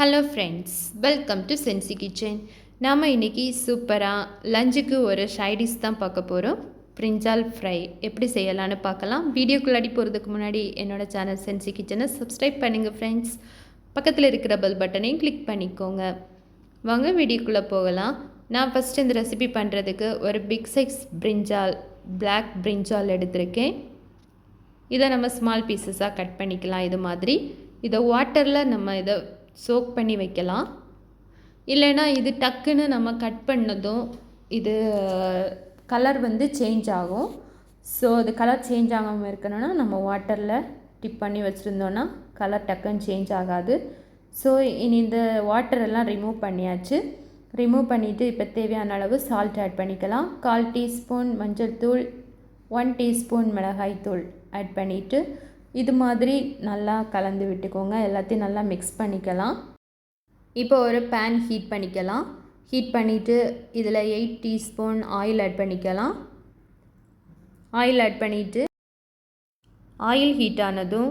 Hello friends welcome to சென்சி kitchen நாம் இன்றைக்கி சூப்பராக லஞ்சுக்கு ஒரு ஷைடிஷ் தான் பார்க்க போகிறோம் பிரிஞ்சால் ஃப்ரை எப்படி செய்யலான்னு பார்க்கலாம். வீடியோக்குள்ளாடி போகிறதுக்கு முன்னாடி என்னோட சேனல் சென்சி கிச்சனை சப்ஸ்கிரைப் பண்ணுங்கள் ஃப்ரெண்ட்ஸ் பக்கத்தில் இருக்கிற பெல் பட்டனையும் கிளிக் பண்ணிக்கோங்க. வாங்க வீடியோக்குள்ளே போகலாம். நான் ஃபஸ்ட் இந்த ரெசிபி பண்ணுறதுக்கு ஒரு big size brinjal black brinjal எடுத்திருக்கேன். இதை நம்ம ஸ்மால் பீசஸாக கட் பண்ணிக்கலாம். இது மாதிரி. இதை வாட்டரில் நம்ம இதை சோக் பண்ணி வைக்கலாம். இல்லைன்னா இது டக்குன்னு நம்ம கட் பண்ணதும் இது கலர் வந்து சேஞ்ச் ஆகும். ஸோ அது கலர் சேஞ்ச் ஆகாமல் இருக்கணும்னா நம்ம வாட்டரில் டிப் பண்ணி வச்சுருந்தோன்னா கலர் டக்குன்னு சேஞ்ச் ஆகாது. ஸோ இனி இந்த வாட்டர் எல்லாம் ரிமூவ் பண்ணியாச்சு. ரிமூவ் பண்ணிவிட்டு இப்போ தேவையான அளவு சால்ட் ஆட் பண்ணிக்கலாம். கால் டீஸ்பூன் மஞ்சள் தூள் ஒன் டீஸ்பூன் மிளகாய் தூள் ஆட் பண்ணிவிட்டு இது மாதிரி நல்லா கலந்து விட்டுக்கோங்க. எல்லாத்தையும் நல்லா மிக்ஸ் பண்ணிக்கலாம். இப்போ ஒரு பேன் ஹீட் பண்ணிக்கலாம். ஹீட் பண்ணிவிட்டு இதில் எயிட் டீஸ்பூன் ஆயில் ஆட் பண்ணிக்கலாம். ஆயில் ஆட் பண்ணிவிட்டு ஆயில் ஹீட் ஆனதும்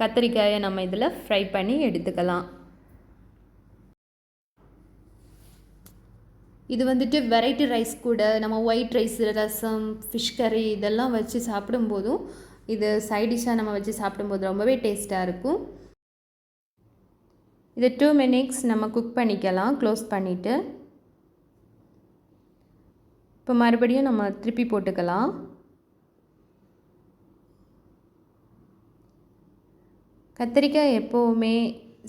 கத்திரிக்காயை நம்ம இதில் ஃப்ரை பண்ணி எடுத்துக்கலாம். இது வந்துட்டு வெரைட்டி ரைஸ் கூட நம்ம ஒயிட் ரைஸ் ரசம் ஃபிஷ் கறி இதெல்லாம் வச்சு சாப்பிடும்போதும் இது சைடிஷ்ஷாக நம்ம வச்சு சாப்பிடும்போது ரொம்பவே டேஸ்ட்டாக இருக்கும். இது டூ மினிட்ஸ் நம்ம குக் பண்ணிக்கலாம் க்ளோஸ் பண்ணிவிட்டு இப்போ மறுபடியும் நம்ம திருப்பி போட்டுக்கலாம். கத்திரிக்காய் எப்போவுமே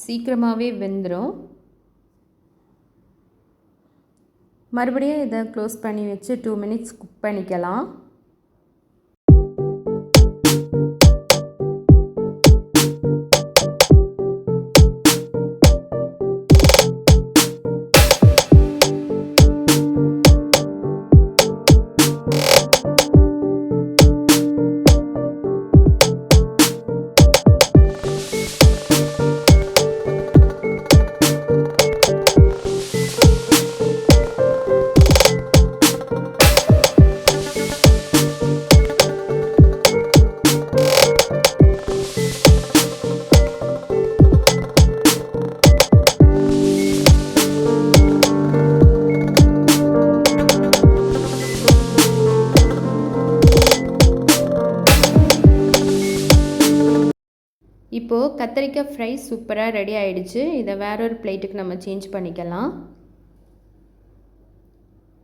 சீக்கிரமாகவே வெந்துடும் மறுபடியும் இதை க்ளோஸ் பண்ணி வச்சு டூ மினிட்ஸ் குக் பண்ணிக்கலாம். இப்போது கத்திரிக்காய் ஃப்ரை சூப்பராக ரெடி ஆகிடுச்சு இதை வேற ஒரு பிளேட்டுக்கு நம்ம சேஞ்ச் பண்ணிக்கலாம்.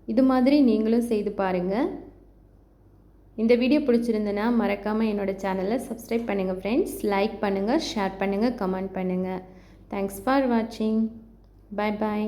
இது மாதிரி நீங்களும் செய்து பாருங்கள் இந்த வீடியோ பிடிச்சிருந்தனா மறக்காமல் என்னோடய சேனலை சப்ஸ்கிரைப் பண்ணுங்கள் ஃப்ரெண்ட்ஸ் லைக் பண்ணுங்கள் ஷேர் பண்ணுங்கள் கமெண்ட் பண்ணுங்கள் தேங்க்ஸ் ஃபார் வாட்சிங் பாய் பாய்